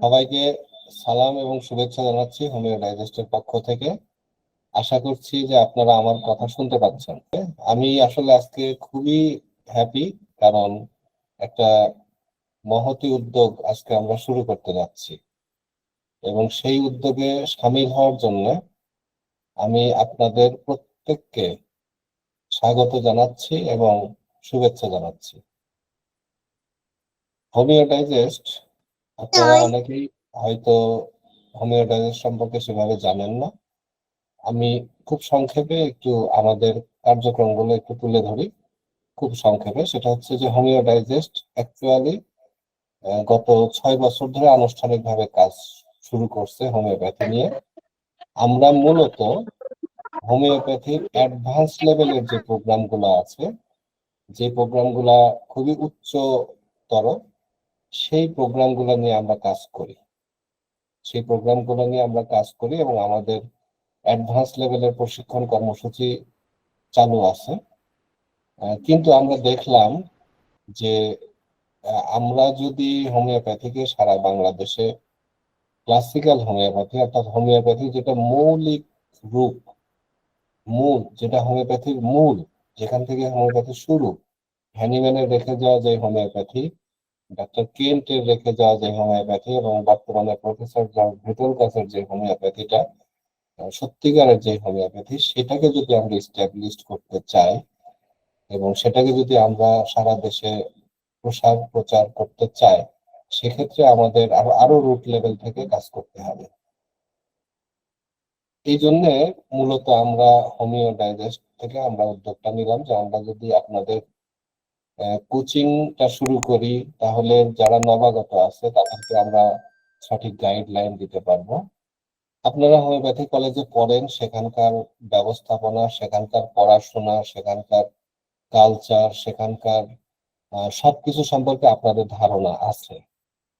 সবাইকে সালাম এবং শুভেচ্ছা জানাচ্ছি হোমিও ডাইজেস্টের পক্ষ থেকে। আশা করছি যে আপনারা আমার কথা শুনতে পাচ্ছেন। আমি আসলে আজকে খুবই হ্যাপি কারণ একটা মহতি উদ্যোগ আজকে আমরা শুরু করতে যাচ্ছি। এবং সেই উদ্যোগে সামিল হওয়ার জন্য আমি আপনাদের প্রত্যেককে স্বাগত জানাচ্ছি এবং শুভেচ্ছা জানাচ্ছি। হোমিও ডাইজেস্ট আপনারা অনেকেই হয়তো হোমিও সম্পর্কে সেভাবে জানেন না। আমি খুব সংক্ষেপে একটু আমাদের কার্যক্রমগুলো একটু তুলে ধরি। খুব সংক্ষেপে সেটা হচ্ছে যে হোমিও ডাইজেস্ট অ্যাকচুয়ালি গত ছয় বছর ধরে আনুষ্ঠানিকভাবে কাজ শুরু করছে হোমিওপ্যাথি নিয়ে। আমরা মূলত হোমিওপ্যাথির অ্যাডভান্স লেভেলের যে প্রোগ্রামগুলো আছে যে প্রোগ্রামগুলা খুবই উচ্চতর সেই প্রোগ্রামগুলো নিয়ে আমরা কাজ করি। সেই প্রোগ্রামগুলো নিয়ে আমরা কাজ করি এবং আমাদের অ্যাডভান্স লেভেলের প্রশিক্ষণ কর্মসূচি চালু আছে। কিন্তু আমরা দেখলাম যে আমরা যদি হোমিওপ্যাথিকে সারা বাংলাদেশে ক্লাসিক্যাল হোমিওপ্যাথি অর্থাৎ হোমিওপ্যাথি যেটা মৌলিক রূপ, মূল, যেটা হোমিওপ্যাথির মূল, যেখান থেকে হোমিওপ্যাথি শুরু হ্যানিম্যানের রেখে যাওয়া যে হোমিওপ্যাথি ডক্টর কেন্টের রেখে যাওয়া যে হোমিওপ্যাথি এবং বর্তমানে প্রফেসর ভিটল কাছের যে হোমিওপ্যাথিটা সত্যিকারের যে হোমিওপ্যাথি, সেটাকে যদি আমরা স্ট্যাবলিশ করতে চাই এবং সেটাকে যদি আমরা সারা দেশে প্রসার প্রচার করতে চাই, সেক্ষেত্রে আমাদের আরও আরও রুট লেভেল থেকে কাজ করতে হবে। এই জন্য মূলত আমরা হোমিও ডাইজেস্ট থেকে আমরা উদ্যোগটা নিলাম যে আমরা যদি আপনাদের কোচিংটা শুরু করি, তাহলে যারা নবাগত আছে, তাদেরকে আমরা সঠিক গাইডলাইন দিতে পারব। আপনারা হোমিওপ্যাথি কলেজে পড়েন, সেখানকার ব্যবস্থাপনা, সেখানকার পড়াশোনা, সেখানকার কালচার সেখানকার সবকিছু সম্পর্কে আপনাদের ধারণা আছে।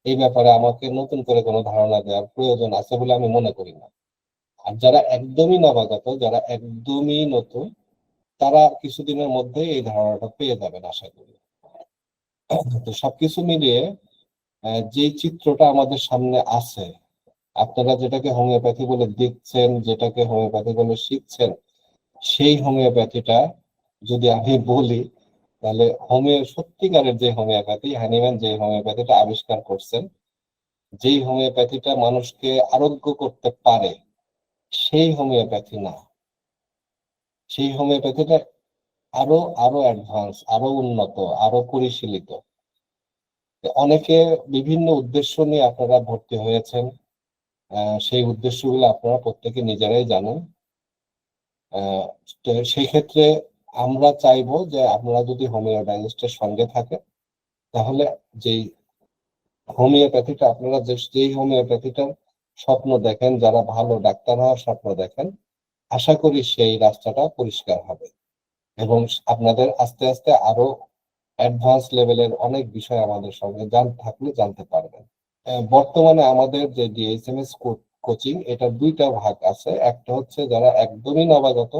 এই ব্যাপারে আমাকে নতুন করে কোনো ধারণা দেওয়ার প্রয়োজন আছে বলে আমি মনে করি না। আর যারা একদমই নবাগত, যারা একদমই নতুন তারা কিছুদিনের মধ্যে এই ধারণাটা পেয়ে যাবেন, আশা করি। তো সবকিছু মিলিয়ে যে চিত্রটা আমাদের সামনে আছে, আপনারা যেটাকে হোমিওপ্যাথি বলে দেখছেন, যেটাকে হোমিওপ্যাথি বলে শিখছেন, সেই হোমিওপ্যাথিটা যদি আমি বলি, তাহলে হোমিও, সত্যিকারের যে হোমিওপ্যাথি হ্যানিম্যান যে হোমিওপ্যাথিটা আবিষ্কার করছেন, যেই হোমিওপ্যাথিটা মানুষকে আরোগ্য করতে পারে, সেই হোমিওপ্যাথি না। সেই হোমিওপ্যাথিটা আরও আরও অ্যাডভান্স আরও উন্নত, আরও পরিশীলিত। অনেকে বিভিন্ন উদ্দেশ্য নিয়ে আপনারা ভর্তি হয়েছেন। সেই উদ্দেশ্যগুলো আপনারা প্রত্যেকে নিজেরাই জানেন। সেই ক্ষেত্রে আমরা চাইব যে আপনারা যদি হোমিও ডাইজেস্টের সঙ্গে থাকে তাহলে যেই হোমিওপ্যাথিটা, আপনারা যেই হোমিওপ্যাথিটার স্বপ্ন দেখেন, যারা ভালো ডাক্তার হওয়ার স্বপ্ন দেখেন আশা করি সেই রাস্তাটা পরিষ্কার হবে। এবং আপনাদের আস্তে আস্তে আরও অ্যাডভান্স লেভেলের অনেক বিষয় আমাদের সঙ্গে জান, থাকলে জানতে পারবেন। বর্তমানে আমাদের যে ডিএসএমএস কোচিং এটা দুইটা ভাগ আছে। একটা হচ্ছে যারা একদমই নবাগত,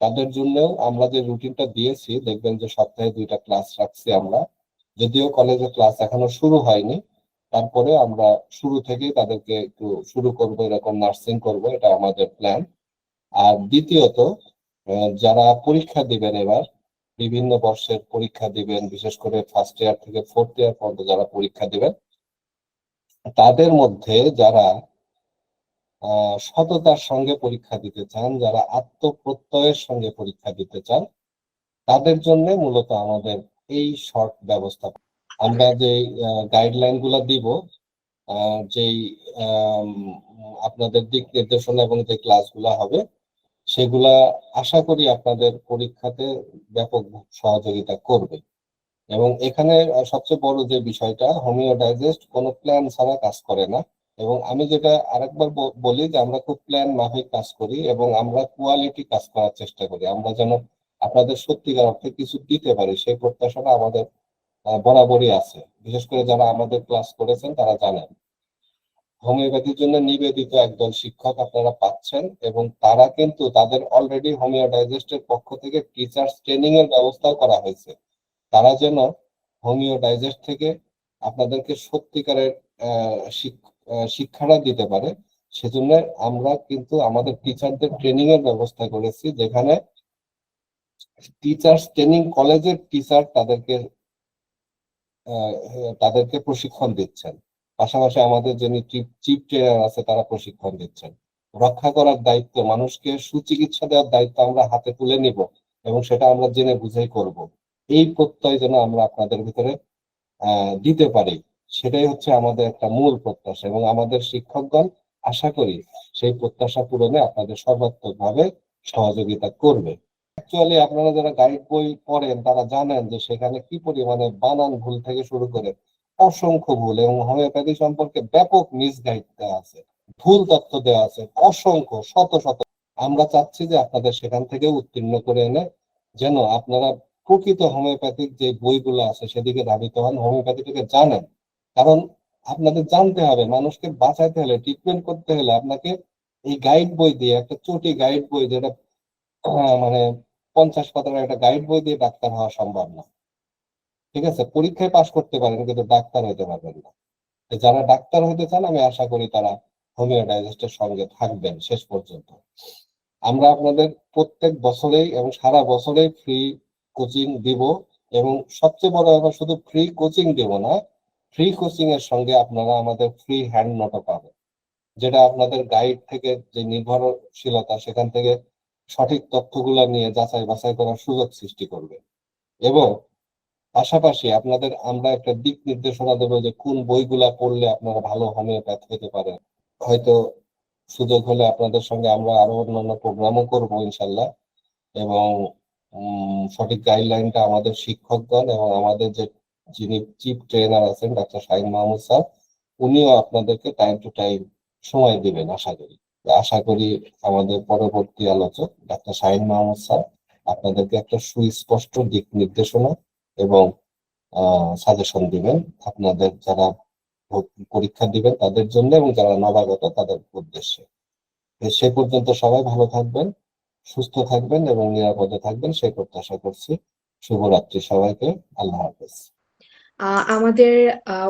তাদের জন্যও আমরা যে রুটিনটা দিয়েছি, দেখবেন যে সপ্তাহে দুইটা ক্লাস রাখছি আমরা। যদিও কলেজে ক্লাস এখনও শুরু হয়নি তারপরে আমরা শুরু থেকেই তাদেরকে একটু শুরু করব, এরকম নার্সিং করব, এটা আমাদের প্ল্যান আর দ্বিতীয়ত যারা পরীক্ষা দিবেন এবার, বিভিন্ন বর্ষের পরীক্ষা দিবেন, বিশেষ করে ফার্স্ট ইয়ার থেকে ফোর্থ ইয়ার পর্যন্ত যারা পরীক্ষা দিবেন, তাদের মধ্যে যারা সততার সঙ্গে পরীক্ষা দিতে চান, যারা আত্মপ্রত্যয়ের সঙ্গে পরীক্ষা দিতে চান, তাদের জন্য মূলত আমাদের এই শর্ট ব্যবস্থা। আমরা যে গাইডলাইনগুলা দিব যেই আপনাদের দিক নির্দেশনা এবং যে ক্লাসগুলা হবে সেগুলা আশা করি আপনাদের পরীক্ষাতে ব্যাপক সহযোগিতা করবে। এবং এখানে সবচেয়ে বড় যে বিষয়টা হোমিও ডাইজেস্ট কোনো প্ল্যান ছাড়া কাজ করে না। এবং আমি যেটা আরেকবার বলি যে আমরা খুব প্ল্যান মাফিক কাজ করি এবং আমরা কোয়ালিটি কাজ করার চেষ্টা করি। আমরা যেন আপনাদের সত্যিকার অর্থে কিছু দিতে পারি, সেই প্রত্যাশাটা আমাদের বরাবরই আছে। বিশেষ করে যারা আমাদের ক্লাস করেছেন তারা জানেন। হোমিওপ্যাথির জন্য নিবেদিত একদল শিক্ষক আপনারা পাচ্ছেন এবং তারা কিন্তু তাদের অলরেডি হোমিও ডাইজেস্টের পক্ষ থেকে টিচার্স ট্রেনিং এর ব্যবস্থাও করা হয়েছে। তারা যেন হোমিওডাইজেস্ট থেকে আপনাদেরকে সত্যিকারের শিক্ষাটা দিতে পারে, সেজন্য আমরা কিন্তু আমাদের টিচারদের ট্রেনিং এর ব্যবস্থা করেছি, যেখানে টিচার্স ট্রেনিং কলেজের টিচার তাদেরকে তাদেরকে প্রশিক্ষণ দিচ্ছেন। পাশাপাশি আমাদের যিনি চিফ ট্রেনার আছে, তারা প্রশিক্ষণ দিচ্ছেন। রক্ষা করার দায়িত্ব, মানুষকে সুচিকিৎসা দেওয়ার দায়িত্ব আমরা হাতে তুলে নিব এবং সেটা আমরা জেনে বুঝেই করব। এই প্রত্যয় যেন আমরা আপনাদের ভিতরে দিতে পারি, সেটাই হচ্ছে আমাদের একটা মূল প্রত্যাশা এবং আমাদের শিক্ষকগণ আশা করি সেই প্রত্যাশা পূরণে আপনাদের সর্বাত্মকভাবে সহযোগিতা করবে। অ্যাকচুয়ালি আপনারা যারা গাইড বই পড়েন, তারা জানেন যে সেখানে কি পরিমাণে বানান ভুল থেকে শুরু করে অসংখ্য ভুল এবং হোমিওপ্যাথি সম্পর্কে ব্যাপক মিসগাইড দেওয়া আছে, ভুল তথ্য দেওয়া আছে, অসংখ্য, শত শত। আমরা চাচ্ছি যে আপনাদের সেখান থেকে উত্তীর্ণ করে এনে যেন আপনারা প্রকৃত হোমিওপ্যাথিক যে বইগুলো আছে সেদিকে ধাবিত হন, হোমিওপ্যাথিটাকে জানেন। কারণ আপনাদের জানতে হবে, মানুষকে বাঁচাতে হলে ট্রিটমেন্ট করতে হলে আপনাকে এই গাইড বই দিয়ে, একটা চটি গাইড বই যেটা মানে পঞ্চাশ পাতার একটা গাইড বই দিয়ে ডাক্তার হওয়া সম্ভব না। ঠিক আছে? পরীক্ষায় পাশ করতে পারেন কিন্তু ডাক্তার হতে পারবেন না। যারা ডাক্তার হতে চান, আমি আশা করি তারা হোমিও ডাইজেস্টের সঙ্গে থাকবেন শেষ পর্যন্ত। আমরা আপনাদের প্রত্যেক বছরেই এবং সারা বছরেই ফ্রি কোচিং দিব এবং সবচেয়ে বড় ব্যাপার, শুধু ফ্রি কোচিং দেব না ফ্রি কোচিং এর সঙ্গে আপনারা আমাদের ফ্রি হ্যান্ড নোটও পাবেন, যেটা আপনাদের গাইড থেকে যে নির্ভরশীলতা, সেখান থেকে সঠিক তথ্যগুলো নিয়ে যাচাই বাছাই করার সুযোগ সৃষ্টি করবে। এবং পাশাপাশি আপনাদের আমরা একটা দিক নির্দেশনা দেবো যে কোন বইগুলা পড়লে আপনারা ভালো হোমিওপ্যাথ হতে পারেন। হয়তো সুযোগ হলে আপনাদের সঙ্গে আমরা আরও অন্যান্য প্রোগ্রামও করব ইনশাল্লাহ। এবং সঠিক গাইডলাইনটা আমাদের শিক্ষকগণ এবং আমাদের যে যিনি চিফ ট্রেনার আছেন, ডাক্তার শাহিন মাহমুদ স্যার, উনিও আপনাদেরকে টাইম টু টাইম সময় দিবেন আশা করি। আশা করি আমাদের পরবর্তী আলোচক, ডাক্তার শাহিন মাহমুদ স্যার, আপনাদেরকে একটা সুস্পষ্ট দিক নির্দেশনা এবং সাজেশন দিবেন আপনাদের যারা পরীক্ষা দিবেন তাদের জন্য এবং যারা নবাগত তাদের উদ্দেশ্যে। সে পর্যন্ত সবাই ভালো থাকবেন, সুস্থ থাকবেন এবং নিরাপদে থাকবেন, সেই প্রত্যাশা করছি। শুভরাত্রি সবাইকে, আল্লাহ হাফেজ। আমাদের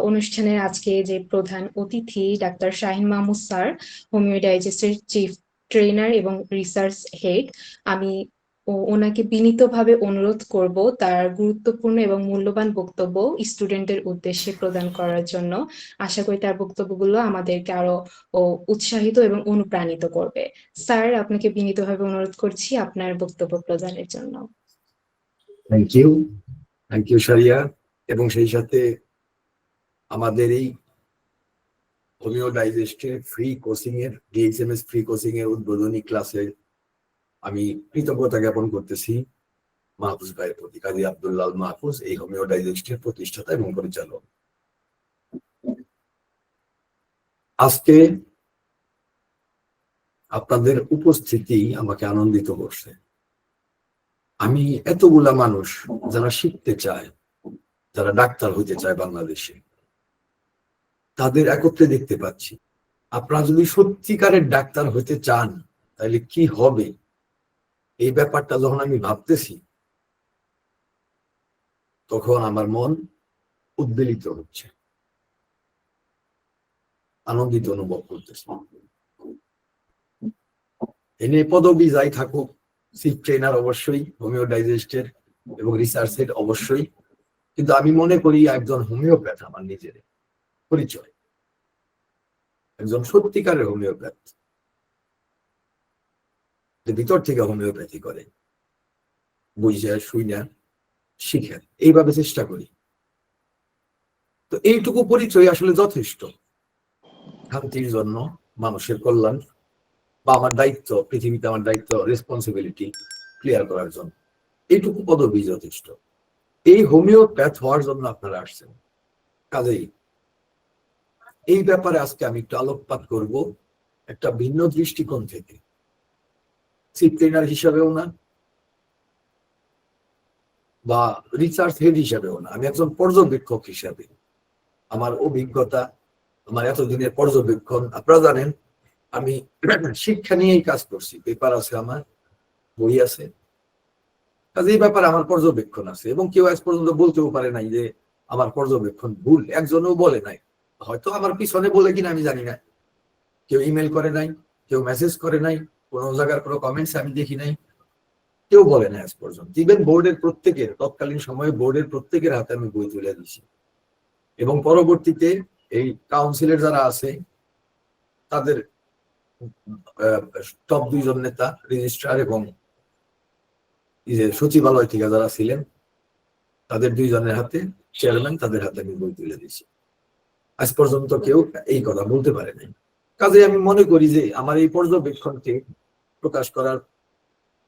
অনুষ্ঠানের আজকে যে প্রধান অতিথি doctor Shahin Mahmud sir homeo ডাইজেস্টের chief trainer এবং রিসার্চ হেড, আমি ও- ওনাকে বিনীতভাবে অনুরোধ করব তার গুরুত্বপূর্ণ এবং মূল্যবান বক্তব্য স্টুডেন্টের উদ্দেশ্যে প্রদান করার জন্য। আশা করি তার বক্তব্যগুলো আমাদেরকে আরও উৎসাহিত এবং অনুপ্রাণিত করবে। স্যার, আপনাকে বিনীতভাবে অনুরোধ করছি আপনার বক্তব্য প্রদানের জন্য। থ্যাংক ইউ থ্যাংক ইউ সারিয়া এবং সেই সাথে আমাদের এই হোমিও ডাইজেস্টের ফ্রি কোচিং এর ডিএক্সএমএস ফ্রি কোচিং এর উদ্বোধনী ক্লাসে আমি কৃতজ্ঞতা জ্ঞাপন করতেছি মাহফুজ ভাইয়ের প্রতি, কাজী আব্দুল্লাহ মাহফুজ, এই হোমিও ডাইজেস্টের প্রতিষ্ঠাতা এবং পরিচালক। আজকে আপনাদের উপস্থিতি আমাকে আনন্দিত করছে। আমি এতগুলা মানুষ যারা শিখতে চায়, যারা ডাক্তার হতে চায় বাংলাদেশে, তাদের একত্রে দেখতে পাচ্ছি। আপনারা যদি সত্যিকারের ডাক্তার হতে চান, তাহলে কি হবে? এই ব্যাপারটা যখন আমি ভাবতেছি, তখন আমার মন উদ্বেলিত হচ্ছে। আনন্দিত অনুভব করতেছি। এনে পদবি যাই থাকুক চিফ ট্রেনার অবশ্যই, হোমিও ডাইজেস্টের এবং রিসার্চের অবশ্যই। কিন্তু আমি মনে করি একজন হোমিওপ্যাথ আমার নিজের পরিচয়। একজন সত্যিকারের হোমিওপ্যাথ। ভিতর থেকে হোমিওপ্যাথি করে। বুঝে শুই না, শিখে। এইভাবে চেষ্টা করি। তো এইটুকু পরিচয় আসলে যথেষ্ট। শান্তির জন্য মানুষের কল্যাণ বা আমার দায়িত্ব, পৃথিবীতে আমার দায়িত্ব রেসপন্সিবিলিটি ক্লিয়ার করার জন্য। এইটুকু পদবি যথেষ্ট। এই হোমিওপ্যাথ হওয়ার জন্য আপনারা আসছেন। কাজেই এই ব্যাপারে আজকে আমি একটু আলোকপাত করব একটা ভিন্ন দৃষ্টিকোণ থেকে। চিফ ট্রেনার হিসাবেও না বা রিসার্চ হেড হিসাবেও না আমি একজন পর্যবেক্ষক হিসাবে। আমার অভিজ্ঞতা, আমার এতদিনের পর্যবেক্ষণ, আপনারা জানেন, আমি শিক্ষা নিয়েই কাজ করছি। পেপার আছে আমার, বই আছে। কাজে এই ব্যাপারে আমার পর্যবেক্ষণ আছে। এবং কেউ আজ পর্যন্ত বলতেও পারে নাই যে আমার পর্যবেক্ষণ ভুল। একজনও বলে নাই। হয়তো আমার পিছনে বলে কিনা আমি জানি না। কেউ ইমেল করে নাই, কেউ মেসেজ করে নাই। কোনো জায়গার কোনো কমেন্টস আমি দেখি নাই। কেউ বলে না আজ পর্যন্ত। ইভেন বোর্ডের প্রত্যেকের, তৎকালীন সময়ে বোর্ডের প্রত্যেকের হাতে আমি বই তুলে দিছি এবং পরবর্তীতে এই কাউন্সিলের যারা আছে, তাদের টপ দুইজন নেতা রেজিস্ট্রার এবং সচিবালয় থেকে যারা ছিলেন, তাদের দুইজনের হাতে চেয়ারম্যান তাদের হাতে আমি বই তুলে দিয়েছি। আজ পর্যন্ত কেউ এই কথা বলতে পারে নাই। কাজে আমি মনে করি যে আমার এই পর্যবেক্ষণকে প্রকাশ করার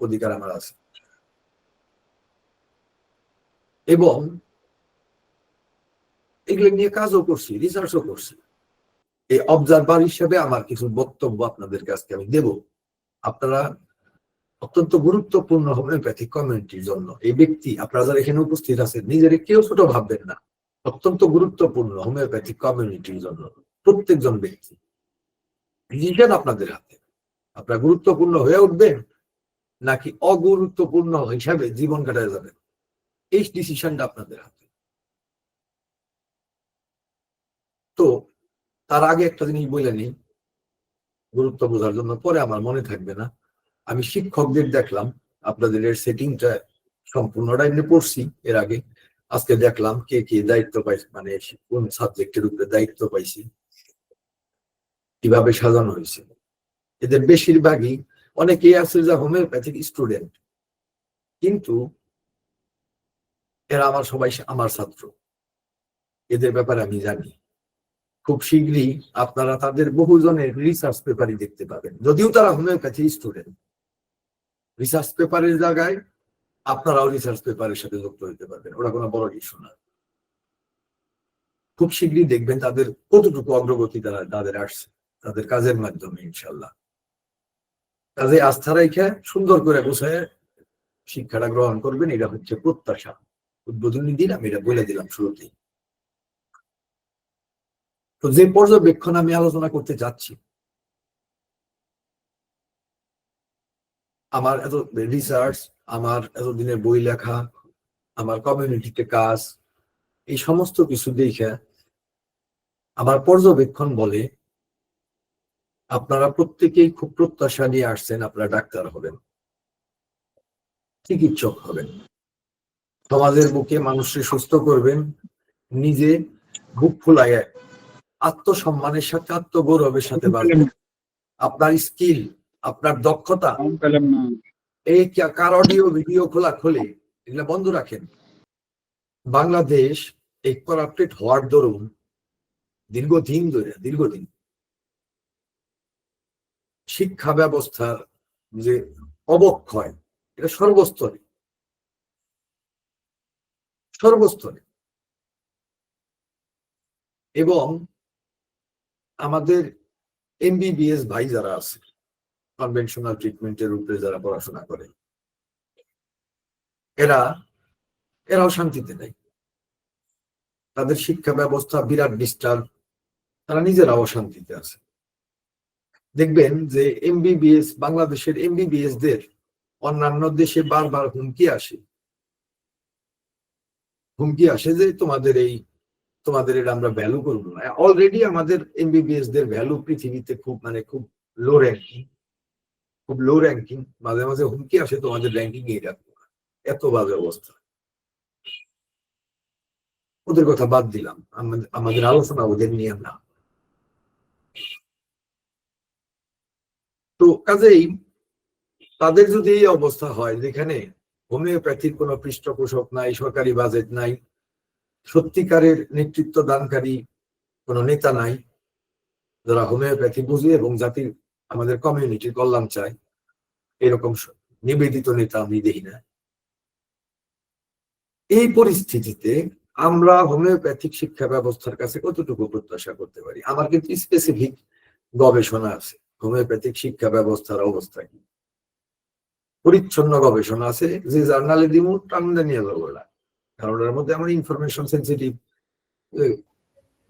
অধিকার আমার আছে। এবং এগুলো নিয়ে কাজও করছি রিসার্চও করছি। এই অবজারভার হিসেবে আমার কিছু বক্তব্য আপনাদের কাছে আমি দেব। আপনারা অত্যন্ত গুরুত্বপূর্ণ হোমিওপ্যাথিক কমিউনিটির জন্য এই ব্যক্তি, আপনারা যারা এখানে উপস্থিত আছেন, নিজের কেউ ছোট ভাববেন না। অত্যন্ত গুরুত্বপূর্ণ হোমিওপ্যাথিক কমিউনিটির জন্য প্রত্যেকজন ব্যক্তি। ডিসিশন আপনাদের হাতে। আপনারা গুরুত্বপূর্ণ হয়ে উঠবেন নাকি অগুরুত্বপূর্ণ হিসাবে জীবন কাটায় যাবেন? এই ডিসিশনটা আপনাদের হাতে। তো, তার আগে একটা জিনিস বলে নিই। গুরুত্ব বোঝার জন্য পরে আমার মনে থাকবে না। আমি শিক্ষকদের দেখলাম, আপনাদের এর সেটিংটা সম্পূর্ণটাই নিয়ে পড়ছি এর আগে। আজকে দেখলাম কে কে দায়িত্ব পাইছে মানে কোন সাবজেক্টের উপরে দায়িত্ব পাইছি। কীভাবে সাজানো হয়েছে। এদের বেশিরভাগই অনেকেই আছে যা হোমিওপ্যাথিক স্টুডেন্ট। কিন্তু এরা আমার সবাই আমার ছাত্র। এদের ব্যাপারে আমি জানি। খুব শীঘ্রই আপনারা তাদের বহুজনের রিসার্চ পেপারই দেখতে পাবেন। যদিও তারা হোমিওপ্যাথি স্টুডেন্ট। রিসার্চ পেপারের জায়গায় আপনারাও রিসার্চ পেপারের সাথে যুক্ত হতে পারবেন। ওরা কোনো বড় ইস্যু না। খুব শীঘ্রই দেখবেন তাদের কতটুকু অগ্রগতি তারা, তাদের আসছে। তাদের কাজের মাধ্যমে ইনশাল্লাহ কাজে আস্থা রেখে সুন্দর করে গুছায় শিক্ষাটা গ্রহণ করবেন, এটা হচ্ছে প্রত্যাশা। উদ্বোধনী দিন আমি এটা বলে দিলাম শুরুতেই। তো যে পর্যবেক্ষণ আমি আলোচনা করতে যাচ্ছি, আমার এত রিসার্চ আমার এতদিনের বই লেখা, আমার কমিউনিটিতে কাজ, এই সমস্ত কিছু দেখে আমার পর্যবেক্ষণ বলে আপনারা প্রত্যেকেই খুব প্রত্যাশা নিয়ে আসছেন আপনারা ডাক্তার হবেন। চিকিৎসক হবেন। সমাজের বুকে মানুষকে সুস্থ করবেন নিজে বুক ফুলাইয়া আত্মসম্মানের সাথে আত্মগৌরবের সাথে বাড়বেন আপনার স্কিল আপনার দক্ষতা। এই কার অডিও ভিডিও খোলা খোলে এগুলা বন্ধ রাখেন। বাংলাদেশ এই করাপ্টেড হওয়ার দরুন দীর্ঘদিন ধরে দীর্ঘদিন শিক্ষা ব্যবস্থার যে অবক্ষয়, এটা সর্বস্তরে। সর্বস্তরে। এবং আমাদের এমবিবিএস ভাই যারা আছে কনভেনশনাল ট্রিটমেন্টের উপরে যারা পড়াশোনা করে, এরা, এরাও শান্তিতে নেই। তাদের শিক্ষা ব্যবস্থা বিরাট ডিস্টার্ব তারা নিজেরাও শান্তিতে আছে। দেখবেন যে এমবিবিএস বাংলাদেশের এমবিবিএস দের অন্যান্য দেশে বারবার হুমকি আসে। হুমকি আসে যে তোমাদের এই, তোমাদের এটা আমরা ভ্যালু করব না। অলরেডি আমাদের এমবিবিএস দের ভ্যালু পৃথিবীতে খুব মানে খুব লো র্যাঙ্কিং খুব লো র্যাঙ্কিং মাঝে মাঝে হুমকি আসে তোমাদের র্যাঙ্কিং এই রাখব না এত বাজে অবস্থা। ওদের কথা বাদ দিলাম। আমাদের আলোচনা ওদের নিয়ে না। তো কাজেই তাদের যদি এই অবস্থা হয়, যেখানে হোমিওপ্যাথির কোনো পৃষ্ঠপোষক নাই, সরকারি বাজেট নাই, সত্যিকারের নেতৃত্ব দানকারী কোনো নেতা নাই, যারা হোমিওপ্যাথি বুঝে এবং জাতির, আমাদের কমিউনিটির কল্যাণ চায়, এরকম নিবেদিত নেতা আমি দেখি না। এই পরিস্থিতিতে আমরা হোমিওপ্যাথিক শিক্ষা ব্যবস্থার কাছে কতটুকু প্রত্যাশা করতে পারি? আমার কিন্তু স্পেসিফিক গবেষণা আছে। হোমিওপ্যাথিক শিক্ষা ব্যবস্থার অবস্থা কি? পরিচ্ছন্ন গবেষণা আছে, যে জার্নালে দিব টান্দা নিয়ে যাব ওরা কারণ ওটার মধ্যে আমার ইনফরমেশন সেন্সিটিভ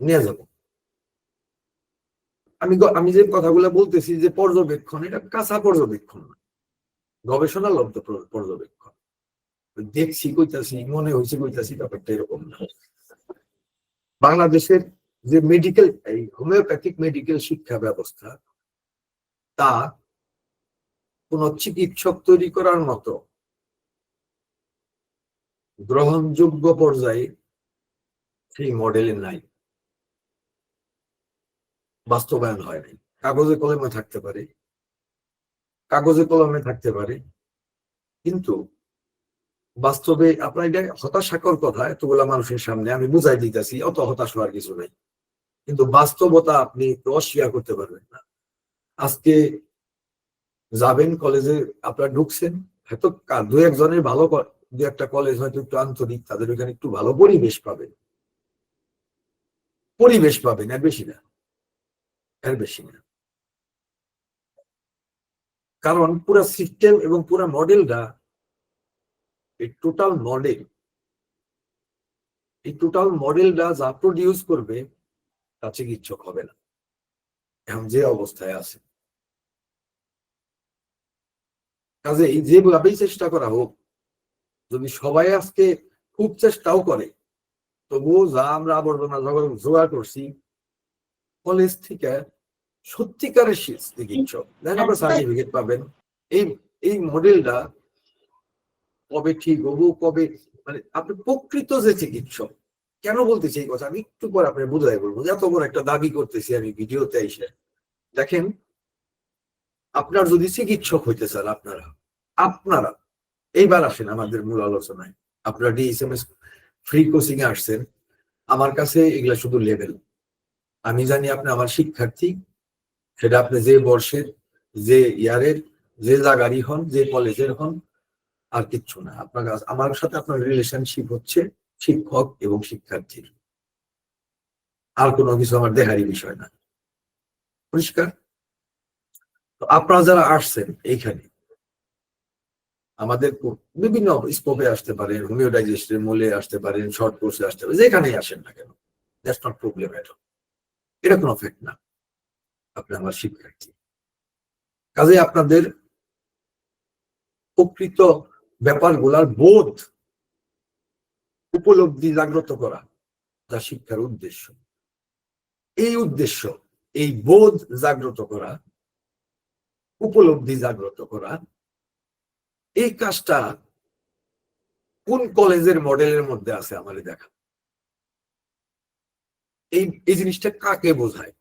নিয়ে যাব। আমি আমি যে কথাগুলো বলতেছি যে পর্যবেক্ষণ, এটা কাঁচা পর্যবেক্ষণ না। গবেষণা লব্ধ পর্যবেক্ষণ। দেখছি, কইতাছি, মনে হয়েছে কইতাছি, ব্যাপারটা এরকম না। বাংলাদেশের যে মেডিকেল এই হোমিওপ্যাথিক মেডিকেল শিক্ষা ব্যবস্থা তা কোন চিকিৎসক তৈরি করার মতো গ্রহণযোগ্য পর্যায়ে সেই মডেলে নাই। বাস্তবায়ন হয় নাই কাগজে কলমে থাকতে পারে। কাগজে কলমে থাকতে পারে। কিন্তু বাস্তবে আপনার এটা হতাশাকর কথা, এতগুলা মানুষের সামনে আমি বুঝাই দিতেছি, অত হতাশ হওয়ার কিছু নাই। কিন্তু বাস্তবতা আপনি অস্বীকার করতে পারবেন না। আজকে যাবেন কলেজে আপনারা ঢুকছেন, হয়তো দু একজনের ভালো দু একটা কলেজ হয়তো একটু আন্তরিক তাদের ওখানে একটু ভালো পরিবেশ পাবেন। পরিবেশ পাবেন, আর বেশি না। এর বেশি না। কারণ পুরো সিস্টেম এবং পুরো মডেলটা এই টোটাল মডেল এই টোটাল মডেলটা যা প্রডিউস করবে তা চিকিৎসক হবে না। এখন যে অবস্থায় আছে। কাজে এই যেভাবেই চেষ্টা করা হোক যদি সবাই আজকে খুব চেষ্টাও করে তবুও যা আমরা আবর্জনা জোগাড় করছি কলেজ থেকে সত্যিকারের চিকিৎসক দেন আপনার সার্টিফিকেট পাবেন। এই এই মডেলটা কবে ঠিক হব কবে মানে আপনি প্রকৃত যে চিকিৎসক কেন বলতেছি এই কথা? আমি একটু পর আপনি বুঝাই বলব। এত বড় একটা দাবি করতেছি আমি ভিডিওতে এসে। দেখেন আপনার যদি চিকিৎসক হইতে চান, আপনারা আপনারা, এইবার আসেন আমাদের মূল আলোচনায়। আপনারা ডিএসএমএস ফ্রি কোচিং এ আসছেন, আমার কাছে এগুলা শুধু লেভেল আমি জানি আপনি আমার শিক্ষার্থী, সেটা আপনি যে বর্ষের, যে ইয়ারের, যে জায়গারই হন, যে কলেজের হন, আর কিচ্ছু না। আপনার আমার সাথে আপনার রিলেশনশিপ হচ্ছে শিক্ষক এবং শিক্ষার্থীর। আর কোনো কিছু আমার দেখারই বিষয় না। পরিষ্কার? তো আপনারা যারা আসছেন এইখানে, আমাদের বিভিন্ন স্কোপে আসতে পারেন হোমিও ডাইজেস্টের মূলে আসতে পারেন শর্ট কোর্সে আসতে পারেন যেখানেই আসেন না কেন দ্যাটস নট প্রবলেম এট এটা কোনো ফ্যাক্ট না। আপনি আমার শিক্ষার্থী। কাজে আপনাদের প্রকৃত ব্যাপারগুলার বোধ উপলব্ধি জাগ্রত করা, যা শিক্ষার উদ্দেশ্য। এই উদ্দেশ্য, এই বোধ জাগ্রত করা উপলব্ধি জাগ্রত করা। এই কাজটা কোন কলেজের মডেলের মধ্যে আছে আমাদের দেখা। এই এই জিনিসটা কাকে বোঝায়?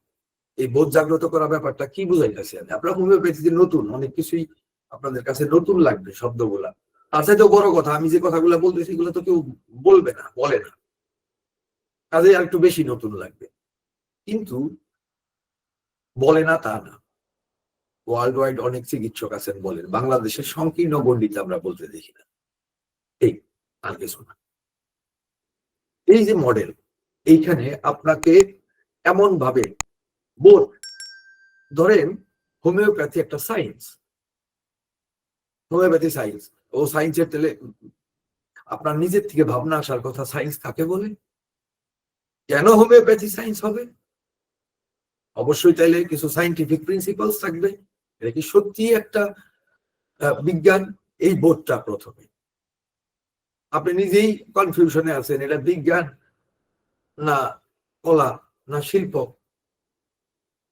এই বোধ জাগ্রত করা ব্যাপারটা কি বুঝাইতেছে আমি? আপনার হোমিওপ্যাথিতে নতুন, অনেক কিছুই আপনাদের কাছে নতুন লাগবে শব্দগুলা। তার চাইতে বড় কথা, আমি যে কথাগুলো বলতেছি সেগুলো তো কেউ বলবে না, বলে না। কাজে আর একটু বেশি নতুন লাগবে। কিন্তু বলে না তা না। ওয়ার্ল্ড ওয়াইড অনেক চিকিৎসক আছেন বলেন, বাংলাদেশের সংকীর্ণ গণ্ডিতে আমরা বলতে দেখি না। এই আর কিছু না এই যে মডেল এইখানে আপনাকে এমন ভাবে বোধ ধরেন হোমিওপ্যাথি একটা সায়েন্স হোমিওপ্যাথি সায়েন্স ও সায়েন্সের তেলে আপনার নিজের থেকে ভাবনা আসার কথা সায়েন্স কাকে বলে? কেন হোমিওপ্যাথি সায়েন্স হবে? অবশ্যই তাইলে কিছু সাইন্টিফিক প্রিন্সিপালস থাকবে। এটা কি সত্যি একটা বিজ্ঞান? এই বোধটা প্রথমে। আপনি নিজেই কনফিউশনে আছেন, এটা বিজ্ঞান না কলা না শিল্প?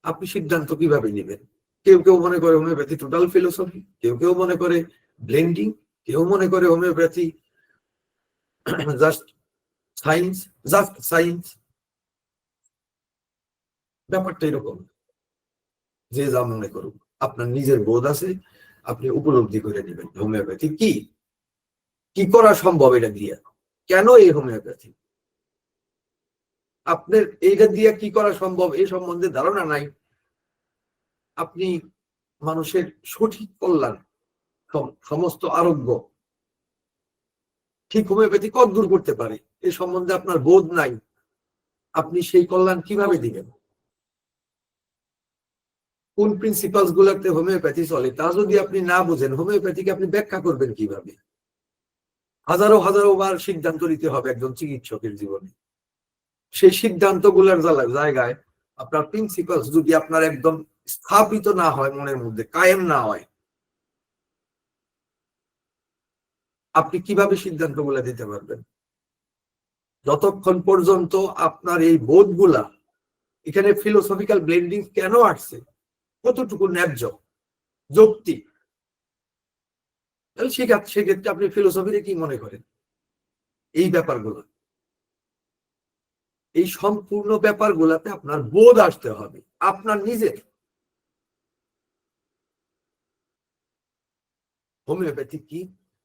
আপনি সিদ্ধান্ত কীভাবে নেবেন? কেউ কেউ মনে করে হোমিওপ্যাথি টোটাল ফিলোসফি কেউ কেউ মনে করে ব্লেন্ডিং কেউ মনে করে homeopathy just science just science ব্যাপারটা এরকম, যে যা মনে করুক। আপনার নিজের বোধ আছে, আপনি উপলব্ধি করে নেবেন হোমিওপ্যাথি। কি? কি করা সম্ভব এটা দিয়ে? কেন এই হোমিওপ্যাথি? আপনার এইটা দিয়ে কি করা সম্ভব এই সম্বন্ধে ধারণা নাই। আপনি মানুষের সঠিক কল্যাণ সমস্ত আরোগ্য, ঠিক হোমিওপ্যাথি কত দূর করতে পারে? এ সম্বন্ধে আপনার বোধ নাই। আপনি সেই কল্যাণ কীভাবে দিবেন? কোন প্রিন্সিপালস গুলাতে হোমিওপ্যাথি চলে, তা যদি আপনি না বুঝেন হোমিওপ্যাথিকে আপনি ব্যাখ্যা করবেন কীভাবে? হাজারো হাজারো বার সিদ্ধান্ত নিতে হবে একজন চিকিৎসকের জীবনে। সেই সিদ্ধান্তগুলার জায়গায় আপনার প্রিন্সিপালস যদি আপনার একদম স্থাপিত না হয় মনের মধ্যে, কায়েম না হয়, আপনি কীভাবে সিদ্ধান্তগুলা দিতে পারবেন? যতক্ষণ পর্যন্ত আপনার এই বোধগুলা, এখানে ফিলোসফিক্যাল ব্লেন্ডিং কেন আসছে? কতটুকু ন্যায্য? যৌক্তিক। তাহলে সেক্ষেত্রে আপনি ফিলোসফিতে কি মনে করেন? এই ব্যাপারগুলো। এই সম্পূর্ণ ব্যাপারগুলোতে আপনার বোধ আসতে হবে। আপনার নিজের। হোমিওপ্যাথি কি?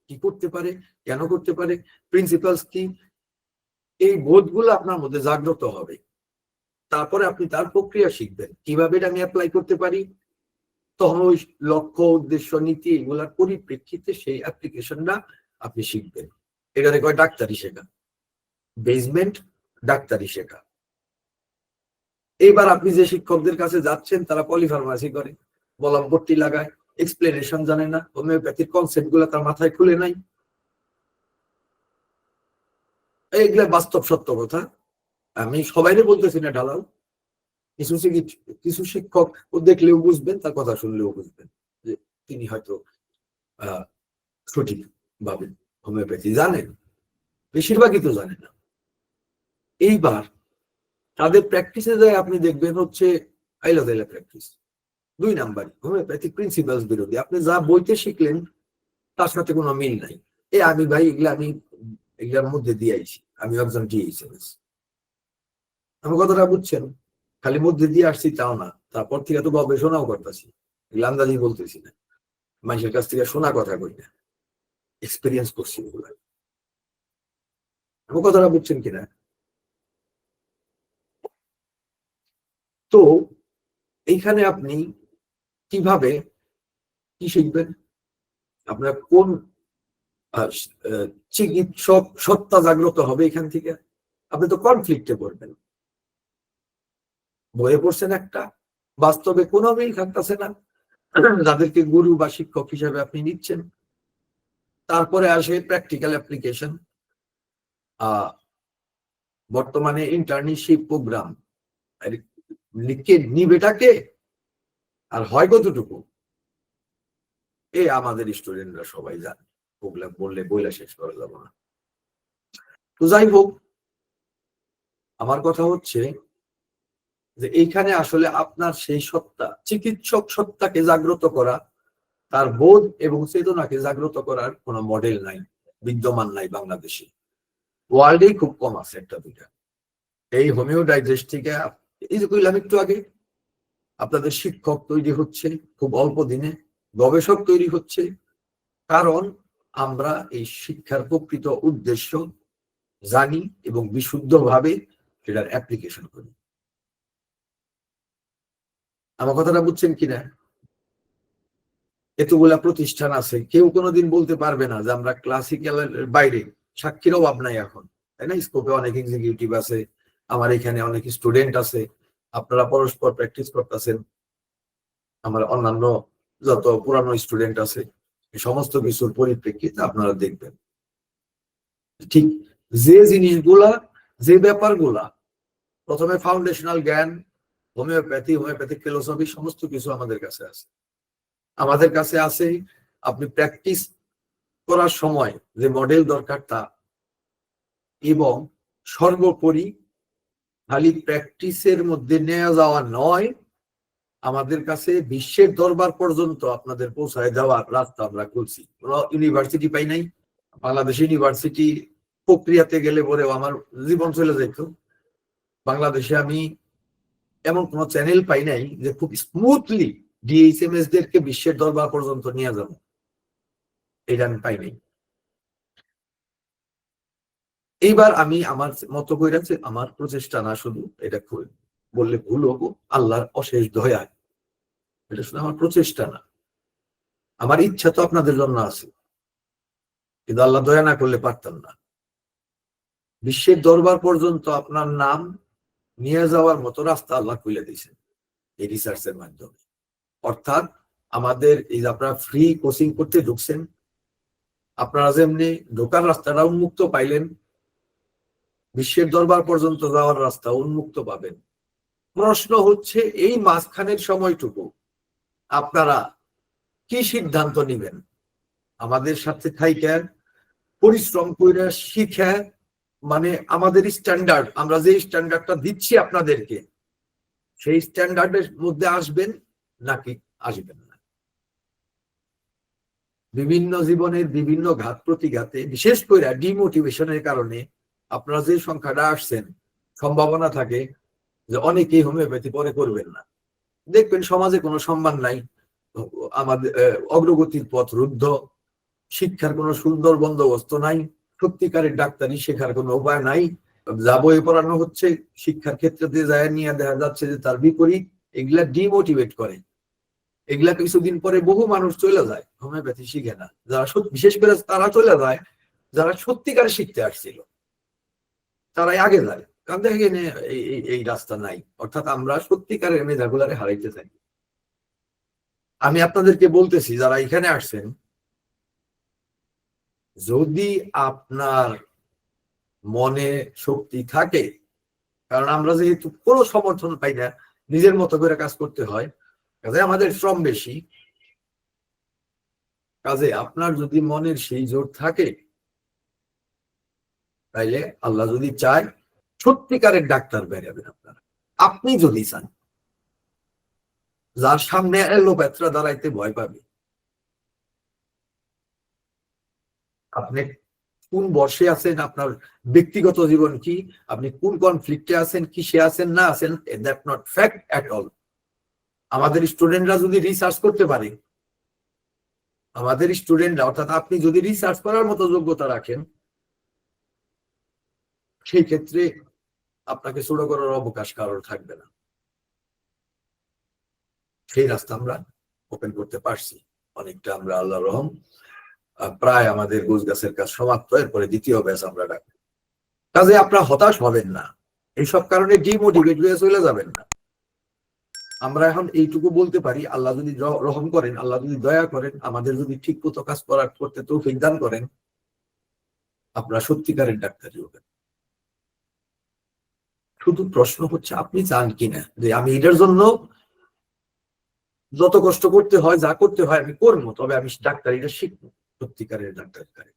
কি করতে পারে? কেন করতে পারে? প্রিন্সিপালস কি? এই বোধগুলো আপনার মধ্যে জাগ্রত হবে। তারপরে আপনি তার প্রক্রিয়া শিখবেন। কীভাবে আমি অ্যাপ্লাই করতে পারি? তখন ওই লক্ষ্য, উদ্দেশ্য, নীতি এগুলার পরিপ্রেক্ষিতে সেই অ্যাপ্লিকেশনটা আপনি শিখবেন। এখানে কয় ডাক্তারি শেখা? বেসমেন্ট ডাক্তারি শেখা। এইবার আপনি যে শিক্ষকদের কাছে যাচ্ছেন, তারা পলিফার্মাসি করে বলম ভর্তি লাগায় এক্সপ্লেনেশন জানে না হোমিওপ্যাথির কনসেপ্টগুলো তার মাথায় খুলে নাই। এইগুলা বাস্তব সত্য কথা। আমি সবাইরে বলতেছি না ঢালাও কিছু কিছু শিক্ষক ও দেখলেও বুঝবেন, তার কথা শুনলেও বুঝবেন যে তিনি হয়তো সঠিক ভাবে হোমিওপ্যাথি জানেন। বেশিরভাগই তো জানেন না। এইবার তাদের প্র্যাকটিসে যায় আপনি দেখবেন হচ্ছে আইলাদাইলা প্র্যাকটিস দুই নাম্বার হোমিওপ্যাথিক প্রিন্সিপালস বিরোধী। আপনি যা বইতে শিখলেন, তার সাথে কোনো মিল নাই। এ আমি ভাই এগুলা আমি, এগুলার মধ্যে দিয়ে আইছি। আমি একজন ডিএইচএমএস আমার কথাটা বুঝছেন? খালি মধ্যে দিয়ে আসছি তাও না। তারপর থেকে তো গবেষণাও করতেছি। এগুলো আন্দাজি বলতেছি না। মানুষের কাছ থেকে শোনা কথা কই না। এক্সপিরিয়েন্স করছি আমার কথাটা বুঝছেন কিনা? তো, এইখানে আপনি কীভাবে কি শিখবেন? আপনার কোন চিকিৎসক সত্তা জাগ্রত হবে এখান থেকে? আপনি তো কনফ্লিক্টে পড়বেন। বইয়ে পড়ছেন একটা। বাস্তবে কোনো মিল থাকতেছে না। যাদেরকে গুরু বা শিক্ষক হিসাবে আপনি নিচ্ছেন। তারপরে আসে প্র্যাকটিক্যাল অ্যাপ্লিকেশন বর্তমানে ইন্টার্নশিপ প্রোগ্রাম লিখে নিবেটাকে আর হয় কতটুকু? এ আমাদের স্টুডেন্টরা সবাই জানে। ওগুলা বললে বইলা শেষ করা যাবে না। তো যাই হোক, আমার কথা হচ্ছে যে এইখানে আসলে আপনার সেই সত্তা, চিকিৎসক সত্তাকে জাগ্রত করা, তার বোধ এবং চেতনাকে জাগ্রত করার কোনো মডেল নাই, বিদ্যমান নাই বাংলাদেশে। ওয়ার্ল্ডেই খুব কম আছে একটা দুইটা। এই হোমিও ডাইজেস্ট থেকে এই যে কইলাম একটু আগে, আপনাদের শিক্ষক তৈরি হচ্ছে খুব অল্প দিনে, গবেষক তৈরি হচ্ছে, কারণ আমরা এই শিক্ষার প্রকৃত উদ্দেশ্য জানি এবং বিশুদ্ধভাবে সেটার অ্যাপ্লিকেশন করি। আমার কথাটা বুঝছেন কিনা? এতগুলা প্রতিষ্ঠান আছে, কেউ কোনোদিন বলতে পারবে না যে আমরা ক্লাসিক্যালের বাইরে। সাক্ষীর অভাব নাই এখন, তাই না? স্কোপে অনেক এক্সিকিউটিভ আছে, আমার এখানে অনেক স্টুডেন্ট আছে, আপনারা পরস্পর প্র্যাকটিস করতেছেন। আমার অন্যান্য যত পুরানো স্টুডেন্ট আছে সমস্ত কিছুর পরিপ্রেক্ষিতে আপনারা দেখবেন। ঠিক যে জিনিসগুলা, যে ব্যাপারগুলা, প্রথমে ফাউন্ডেশনাল জ্ঞান হোমিওপ্যাথি, হোমিওপ্যাথিক ফিলোসফি, সমস্ত কিছু আমাদের কাছে আছে। আমাদের কাছে আছে, আপনি প্র্যাকটিস করার সময় যে মডেল দরকার তা এবং সর্বোপরি খালি প্র্যাকটিসের মধ্যে নেওয়া যাওয়া নয়, আমাদের কাছে বিশ্বের দরবার পর্যন্ত আপনাদের পৌঁছায় দেওয়ার রাস্তা আমরা খুলছি। ইউনিভার্সিটি পাই নাই। বাংলাদেশ ইউনিভার্সিটি প্রক্রিয়াতে গেলে পরেও আমার জীবন চলে যেত বাংলাদেশে আমি এমন কোনো চ্যানেল পাই নাই যে খুব স্মুথলি ডিএইচএমএস দেরকে বিশ্বের দরবার পর্যন্ত নিয়ে যাব। এটা আমি পাই নাই। এইবার আমি আমার মতো করে আমার প্রচেষ্টা না শুধু এটা বললে ভুল হব, আল্লাহর অশেষ দয়া। এটা শুধু আমার প্রচেষ্টা না। আমার ইচ্ছা তো আপনাদের জন্য আছে। কিন্তু আল্লাহ দয়া না করলে পারতাম না। বিশ্বের দরবার পর্যন্ত আপনার নাম নিয়ে যাওয়ার মতো রাস্তা আল্লাহ খুলে দিয়েছেন এই রিসার্চের মাধ্যমে। অর্থাৎ আমাদের এই যে আপনারা ফ্রি কোচিং করতে ঢুকছেন, আপনারা যেমনি ঢোকার রাস্তাটা উন্মুক্ত পাইলেন, বিশ্বের দরবার পর্যন্ত যাওয়ার রাস্তা উন্মুক্ত পাবেন। প্রশ্ন হচ্ছে, এই মাঝখানের সময়টুকু আপনারা কি সিদ্ধান্ত নিবেন? আমাদের সাথে থাইকেন, পরিশ্রম করে শিখে মানে আমাদের স্ট্যান্ডার্ড আমরা যে স্ট্যান্ডার্ডটা দিচ্ছি আপনাদেরকে, সেই স্ট্যান্ডার্ডের মধ্যে আসবেন নাকি আসবেন না? বিভিন্ন জীবনের বিভিন্ন ঘাত প্রতিঘাতে, বিশেষ করে ডিমোটিভেশনের কারণে আপনারা যে সংখ্যাটা আসছেন, সম্ভাবনা থাকে যে অনেকেই হোমিওপ্যাথি পরে করবেন না। দেখবেন সমাজে কোনো সম্মান নাই, আমাদের অগ্রগতির পথ রুদ্ধ, শিক্ষার কোনো সুন্দর বন্দোবস্ত নাই সত্যিকারের ডাক্তারি শেখার কোনো উপায় নাই। যা বই পড়ানো হচ্ছে, শিক্ষার ক্ষেত্রে যায় নিয়ে দেখা যাচ্ছে যে তার বিপরীত, এগুলা ডিমোটিভেট করে। এগুলা কিছুদিন পরে বহু মানুষ চলে যায়, হোমিওপ্যাথি শিখে না। যারা বিশেষ করে তারা চলে যায়, যারা সত্যিকার শিখতে আসছিল। তারাই আগে যায়। কারণ দেখা এই- রাস্তা নাই। অর্থাৎ আমরা সত্যিকারের মেধাগুলারে হারাইতে থাকি আমি আপনাদেরকে বলতেছি, যারা এখানে আসছেন যদি আপনার মনে শক্তি থাকে, কারণ আমরা যেহেতু কোনো সমর্থন পাই না, নিজের মতো করে কাজ করতে হয়, কাজে আমাদের শ্রম বেশি। কাজে আপনার যদি মনের সেই জোর থাকে, তাইলে আল্লাহ যদি চায়, সত্যিকারের ডাক্তার বেরাবেন আপনারা। আপনি যদি চান, যার সামনে এলোপ্যাথরা দাঁড়াইতে ভয় পাবে আপনি কোন বর্ষে আছেন, আপনার ব্যক্তিগত জীবন কি, আপনি কোন কনফ্লিক্টে আছেন, কিসে আছেন, না আছেন that not fact at all আমাদের স্টুডেন্টরা যদি রিসার্চ করতে পারে, আমাদের স্টুডেন্টরা অর্থাৎ আপনি যদি রিসার্চ করার মতো যোগ্যতা রাখেন, সেই ক্ষেত্রে আপনাকে ছোট করার অবকাশ কারোর থাকবে না। সেই রাস্তা আমরা ওপেন করতে পারছি। অনেকটা আমরা আল্লাহ রহম প্রায় আমাদের গোছ গাছের কাজ সমাপ্ত। এরপরে দ্বিতীয় ব্যাচ আমরা রাখব কাজে আপনারা হতাশ হবেন না। এইসব কারণে ডিমোটিভেট হয়ে চলে যাবেন না। আমরা এখন এইটুকু বলতে পারি, আল্লাহ যদি রহম করেন, আল্লাহ যদি দয়া করেন, আমাদের যদি ঠিক মতো কাজ করার করতে তৌফিক দান করেন, আপনারা সত্যিকারের ডাক্তারি হবেন। শুধু প্রশ্ন হচ্ছে, আপনি চান কিনা? যে আমি এটার জন্য যত কষ্ট করতে হয়, যা করতে হয় আমি করব, তবে আমি ডাক্তারিটা শিখব। সত্যিকারের ডাক্তারি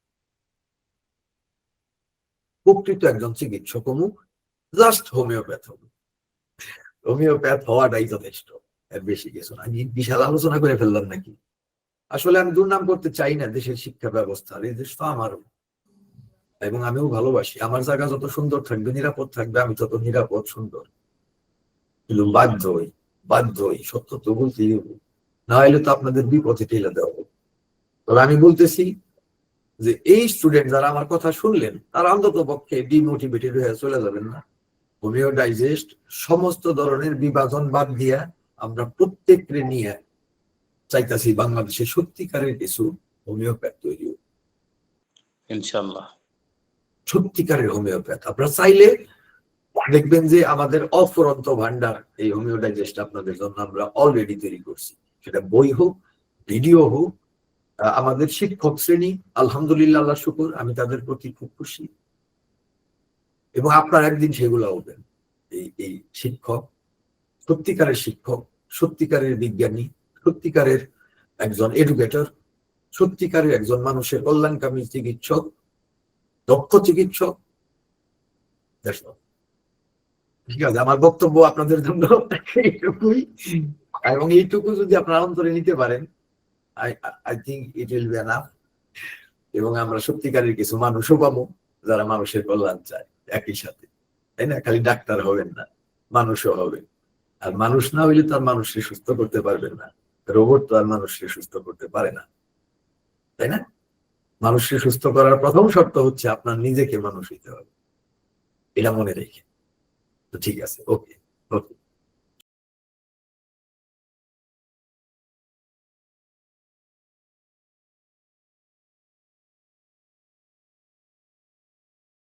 প্রকৃত একজন চিকিৎসক অমুক জাস্ট হোমিওপ্যাথ হব হোমিওপ্যাথ হওয়াটাই যথেষ্ট, এর বেশি কিছু না। আমি বিশাল আলোচনা করে ফেললাম নাকি? আসলে আমি দুর্নাম করতে চাই না দেশের শিক্ষা ব্যবস্থার, এই দেশ তো আমারও। এবং আমিও ভালোবাসি। আমার জায়গা যত সুন্দর থাকবে, নিরাপদ থাকবে, আমি তত নিরাপদ, সুন্দর। কিন্তু বাধ্য হই বাধ্য হই, সত্য তো বলতেই হবে। না হলে তো আপনাদের বিপদে ঠেলে দেওয়া। তবে আমি বলতেছি যে এই স্টুডেন্ট যারা আমার কথা শুনলেন তারা অন্তত পক্ষে ডিমোটিভেটেড হয়ে চলে যাবেন না। হোমিও ডাইজেস্ট সমস্ত ধরনের বিভাজন বাদ দিয়া আমরা প্রত্যেককে নিয়ে চাইতাছি বাংলাদেশে সত্যিকারের কিছু হোমিওপ্যাথ তৈরি। ইনশাল্লাহ সত্যিকারের হোমিওপ্যাথ আপনারা চাইলে দেখবেন যে আমাদের অফুরন্ত ভান্ডার এই হোমিও ডাইজেস্ট আপনাদের জন্য আমরা অলরেডি তৈরি করছি। সেটা বই হোক ভিডিও হোক আমাদের শিক্ষক শ্রেণি, আলহামদুলিল্লাহ, আল্লাহ শুকুর, আমি তাদের প্রতি খুব খুশি। এবং আপনার একদিন সেগুলো হবেন। এই এই শিক্ষক, সত্যিকারের শিক্ষক, সত্যিকারের বিজ্ঞানী, সত্যিকারের একজন এডুকেটর সত্যিকারের একজন মানুষের কল্যাণকামী চিকিৎসক, দক্ষ চিকিৎসক। ঠিক আছে, আমার বক্তব্য আপনাদের জন্য। এইটুকুই। এবং এইটুকু যদি আপনারা অন্তরে নিতে পারেন I think it will be enough এবং আমরা সত্যিকারের কিছু মানুষও পাবো যারা মানুষের কল্যাণ চায় একই সাথে। তাই না? খালি ডাক্তার হবেন না, মানুষও হবে আর মানুষ না হইলে আর মানুষকে সুস্থ করতে পারবেন না। রোবট তো আর মানুষকে সুস্থ করতে পারে না। তাই না? মানুষকে সুস্থ করার প্রথম শর্ত হচ্ছে আপনার নিজেকে মানুষ হইতে হবে। এটা মনে রেখে। তো ঠিক আছে, ওকে ওকে।